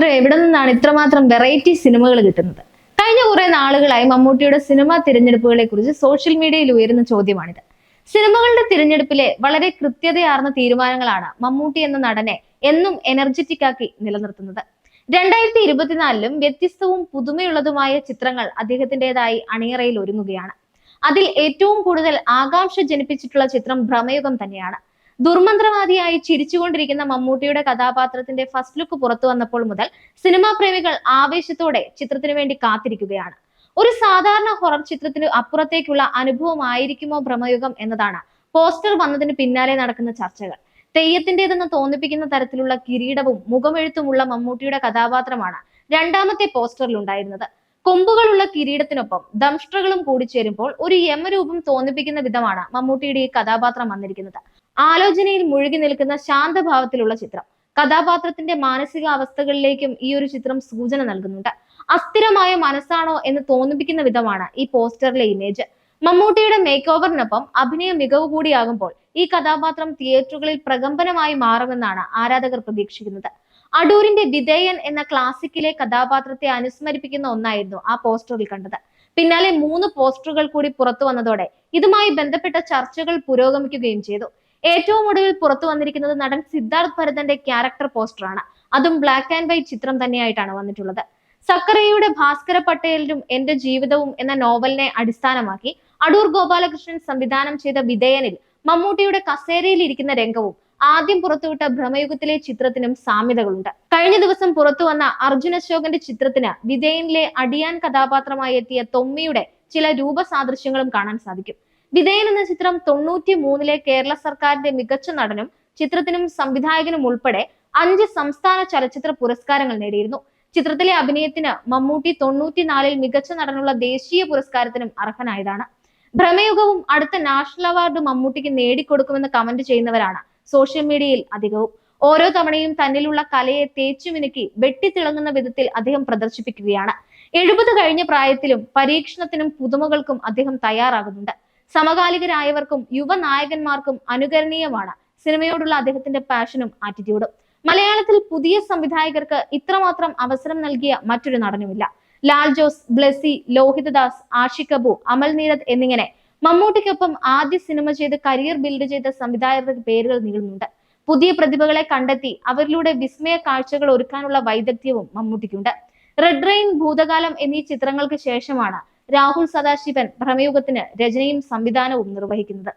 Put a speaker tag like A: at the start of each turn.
A: മാത്രം എവിടെ നിന്നാണ് ഇത്രമാത്രം വെറൈറ്റി സിനിമകൾ കിട്ടുന്നത്. കഴിഞ്ഞ കുറെ നാളുകളായി മമ്മൂട്ടിയുടെ സിനിമാ തിരഞ്ഞെടുപ്പുകളെ കുറിച്ച് സോഷ്യൽ മീഡിയയിൽ ഉയരുന്ന ചോദ്യമാണിത്. സിനിമകളുടെ തിരഞ്ഞെടുപ്പിലെ വളരെ കൃത്യതയാർന്ന തീരുമാനങ്ങളാണ് മമ്മൂട്ടി എന്ന നടനെ എന്നും എനർജറ്റിക് ആക്കി നിലനിർത്തുന്നത്. രണ്ടായിരത്തി ഇരുപത്തിനാലിലും വ്യത്യസ്തവും പുതുമയുള്ളതുമായ ചിത്രങ്ങൾ അദ്ദേഹത്തിന്റെതായി അണിയറയിൽ ഒരുങ്ങുകയാണ്. അതിൽ ഏറ്റവും കൂടുതൽ ആകാംക്ഷ ജനിപ്പിച്ചിട്ടുള്ള ചിത്രം ഭ്രമയുഗം തന്നെയാണ്. ദുർമന്ത്രവാദിയായി ചിരിച്ചുകൊണ്ടിരിക്കുന്ന മമ്മൂട്ടിയുടെ കഥാപാത്രത്തിന്റെ ഫസ്റ്റ് ലുക്ക് പുറത്തു വന്നപ്പോൾ മുതൽ സിനിമാ പ്രേമികൾ ആവേശത്തോടെ ചിത്രത്തിനു വേണ്ടി കാത്തിരിക്കുകയാണ്. ഒരു സാധാരണ ഹൊറർ ചിത്രത്തിന് അപ്പുറത്തേക്കുള്ള അനുഭവമായിരിക്കുമോ ഭ്രമയുഗം എന്നതാണ് പോസ്റ്റർ വന്നതിന് പിന്നാലെ നടക്കുന്ന ചർച്ചകൾ. തെയ്യത്തിന്റേതെന്ന് തോന്നിപ്പിക്കുന്ന തരത്തിലുള്ള കിരീടവും മുഖമെഴുത്തുമുള്ള മമ്മൂട്ടിയുടെ കഥാപാത്രമാണ് രണ്ടാമത്തെ പോസ്റ്ററിൽ ഉണ്ടായിരുന്നത്. കൊമ്പുകളുള്ള കിരീടത്തിനൊപ്പം ദംഷ്ട്രകളും കൂടിച്ചേരുമ്പോൾ ഒരു യമരൂപം തോന്നിപ്പിക്കുന്ന വിധമാണ് മമ്മൂട്ടിയുടെ ഈ കഥാപാത്രം വന്നിരിക്കുന്നത്. ആലോചനയിൽ മുഴുകി നിൽക്കുന്ന ശാന്തഭാവത്തിലുള്ള ചിത്രം. കഥാപാത്രത്തിന്റെ മാനസികാവസ്ഥകളിലേക്കും ഈ ഒരു ചിത്രം സൂചന നൽകുന്നുണ്ട്. അസ്ഥിരമായ മനസ്സാണോ എന്ന് തോന്നിപ്പിക്കുന്ന വിധമാണ് ഈ പോസ്റ്ററിലെ ഇമേജ്. മമ്മൂട്ടിയുടെ മേക്ക് ഓവറിനൊപ്പം അഭിനയ മികവ് കൂടിയാകുമ്പോൾ ഈ കഥാപാത്രം തിയേറ്ററുകളിൽ പ്രകമ്പനമായി മാറുമെന്നാണ് ആരാധകർ പ്രതീക്ഷിക്കുന്നത്. അടൂരിന്റെ വിധേയൻ എന്ന ക്ലാസിക്കിലെ കഥാപാത്രത്തെ അനുസ്മരിപ്പിക്കുന്ന ഒന്നായിരുന്നു ആ പോസ്റ്ററിൽ കണ്ടത്. പിന്നാലെ മൂന്ന് പോസ്റ്ററുകൾ കൂടി പുറത്തു വന്നതോടെ ഇതുമായി ബന്ധപ്പെട്ട ചർച്ചകൾ പുരോഗമിക്കുകയും ചെയ്തു. ഏറ്റവും ഒടുവിൽ പുറത്തു വന്നിരിക്കുന്നത് നടൻ സിദ്ധാർത്ഥ് ഭരതന്റെ ക്യാരക്ടർ പോസ്റ്ററാണ് അതും ബ്ലാക്ക് ആൻഡ് വൈറ്റ് ചിത്രം തന്നെയായിട്ടാണ് വന്നിട്ടുള്ളത്. സക്കറയുടെ ഭാസ്കര പട്ടേലിനും എന്റെ ജീവിതവും എന്ന നോവലിനെ അടിസ്ഥാനമാക്കി അടൂർ ഗോപാലകൃഷ്ണൻ സംവിധാനം ചെയ്ത വിധേയനിൽ മമ്മൂട്ടിയുടെ കസേരയിൽ ഇരിക്കുന്ന രംഗവും ആദ്യം പുറത്തുവിട്ട ഭ്രമയുഗത്തിലെ ചിത്രത്തിനും സാമ്യതകളുണ്ട്. കഴിഞ്ഞ ദിവസം പുറത്തു വന്ന അർജുൻ അശോകന്റെ ചിത്രത്തിന് വിധേയനിലെ അടിയാൻ കഥാപാത്രമായി എത്തിയ തൊമ്മിയുടെ ചില രൂപസാദൃശ്യങ്ങളും കാണാൻ സാധിക്കും. വിധേയൻ എന്ന ചിത്രം തൊണ്ണൂറ്റി മൂന്നിലെ കേരള സർക്കാരിന്റെ മികച്ച നടനും ചിത്രത്തിനും സംവിധായകനും ഉൾപ്പെടെ അഞ്ച് സംസ്ഥാന ചലച്ചിത്ര പുരസ്കാരങ്ങൾ നേടിയിരുന്നു. ചിത്രത്തിലെ അഭിനയത്തിന് മമ്മൂട്ടി തൊണ്ണൂറ്റിനാലിൽ മികച്ച നടനുള്ള ദേശീയ പുരസ്കാരത്തിനും അർഹനായതാണ്. ഭ്രമയുഗവും അടുത്ത നാഷണൽ അവാർഡ് മമ്മൂട്ടിക്ക് നേടിക്കൊടുക്കുമെന്ന് കമന്റ് ചെയ്യുന്നവരാണ് സോഷ്യൽ മീഡിയയിൽ അധികവും. ഓരോ തവണയും തന്നിലുള്ള കലയെ തേച്ചുമിനുക്കി വെട്ടിത്തിളങ്ങുന്ന വിധത്തിൽ അദ്ദേഹം പ്രദർശിപ്പിക്കുകയാണ്. എഴുപത് കഴിഞ്ഞ പ്രായത്തിലും പരീക്ഷണത്തിനും പുതുമകൾക്കും അദ്ദേഹം തയ്യാറാകുന്നുണ്ട്. സമകാലികരായവർക്കും യുവനായകന്മാർക്കും അനുകരണീയമാണ്. സിനിമയോടുള്ള അദ്ദേഹത്തിന്റെ പാഷനും ആറ്റിറ്റ്യൂഡും മലയാളത്തിൽ പുതിയ സംവിധായകർക്ക് ഇത്രമാത്രം അവസരം നൽകിയ മറ്റൊരു നടനുമില്ല. ലാൽ ജോസ് ബ്ലെസി ലോഹിതദാസ് ആഷി കപൂർ അമൽ നീരദ് എന്നിങ്ങനെ മമ്മൂട്ടിക്കൊപ്പം ആദ്യ സിനിമ ചെയ്ത് കരിയർ ബിൽഡ് ചെയ്ത സംവിധായകരുടെ പേരുകൾ നീളുന്നുണ്ട്. പുതിയ പ്രതിഭകളെ കണ്ടെത്തി അവരിലൂടെ വിസ്മയ കാഴ്ചകൾ ഒരുക്കാനുള്ള വൈദഗ്ധ്യവും മമ്മൂട്ടിക്കുണ്ട്. റെഡ് റെയിൻ ഭൂതകാലം എന്നീ ചിത്രങ്ങൾക്ക് ശേഷമാണ് രാഹുൽ സദാശിവൻ ഭ്രമയുഗത്തിന് രചനയും സംവിധാനവും നിർവഹിക്കുന്നത്.